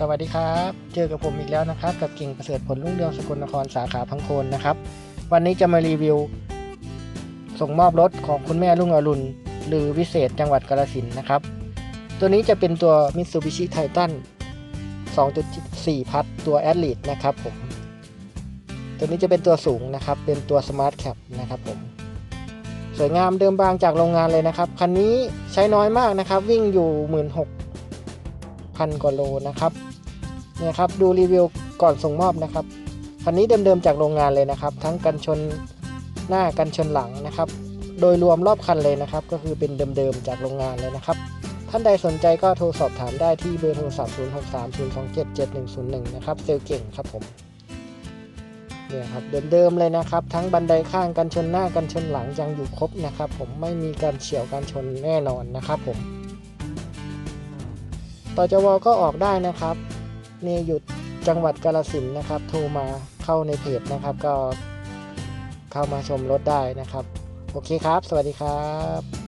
สวัสดีครับ เจอกับผมอีกแล้วนะครับ กับเก่งประเสริฐผลรุ่งเรืองสกลนครสาขาพังโคนนะครับ วันนี้จะมารีวิว ส่งมอบรถของคุณแม่ลุงอรุณหรือวิเศษจังหวัดกาฬสินนะครับ ตัวนี้จะเป็นตัว Mitsubishi Titan 2.4 พัทตัว a d l e t นะครับผม ตัวนี้จะเป็นตัวสูงนะครับ เป็นตัว Smart Cap นะครับผม สวยงามเดิมบางจากโรงงานเลยนะครับ คันนี้ใช้น้อยมากนะครับ วิ่งอยู่ 16,000 กว่าโลนะครับเนี่ยครับดูรีวิวก่อนส่งมอบนะครับคันนี้เดิมๆจากโรงงานเลยนะครับ ทั้งกันชนหน้ากันชนหลังนะครับ โดยรวมรอบคันเลยนะครับ ก็คือเป็นเดิมๆจากโรงงานเลยนะครับ ท่านใดสนใจก็โทรสอบถามได้ที่เบอร์โทรศัพท์ 0630277101 นะครับเซลลเก่งครับผมเนี่ยครับเดิมๆเลยนะครับ ทั้งบันไดข้างกันชนหน้ากันชนหลังยังอยู่ครบนะครับ ผมไม่มีการเฉียวการชนแน่นอนนะครับผม ต่อจวก็ออกได้นะครับนี่อยู่จังหวัดกาลสินนะครับ โทรมาเข้าในเพจนะครับก็เข้ามาชมรถได้นะครับ โอเคครับ สวัสดีครับ